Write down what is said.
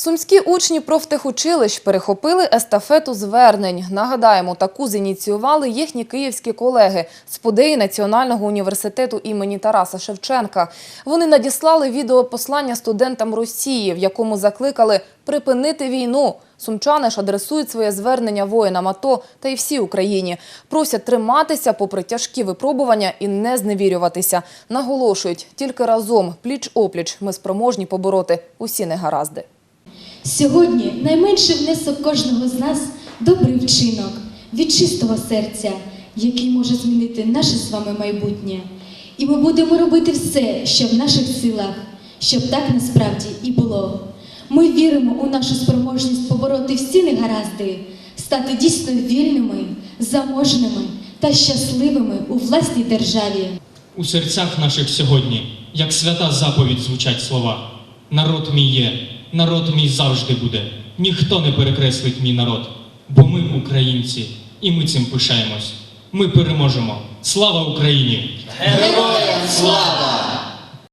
Сумські учні профтехучилищ перехопили естафету звернень. Нагадаємо, таку зініціювали їхні київські колеги з подеї Національного університету імені Тараса Шевченка. Вони надіслали відеопослання студентам Росії, в якому закликали припинити війну. Сумчани ж адресують своє звернення воїнам АТО та й всій Україні. Просять триматися попри тяжкі випробування і не зневірюватися. Наголошують, тільки разом, пліч-опліч, ми спроможні побороти усі негаразди. Сьогодні найменший внесок кожного з нас добрий вчинок від чистого серця, який може змінити наше з вами майбутнє. І ми будемо робити все, що в наших силах, щоб так насправді і було. Ми віримо у нашу спроможність побороти всі негаразди, стати дійсно вільними, заможними та щасливими у власній державі. У серцях наших сьогодні, як свята заповідь звучать слова. Народ мій є, народ мій завжди буде. Ніхто не перекреслить мій народ, бо ми українці, і ми цим пишаємось. Ми переможемо. Слава Україні! Героям слава!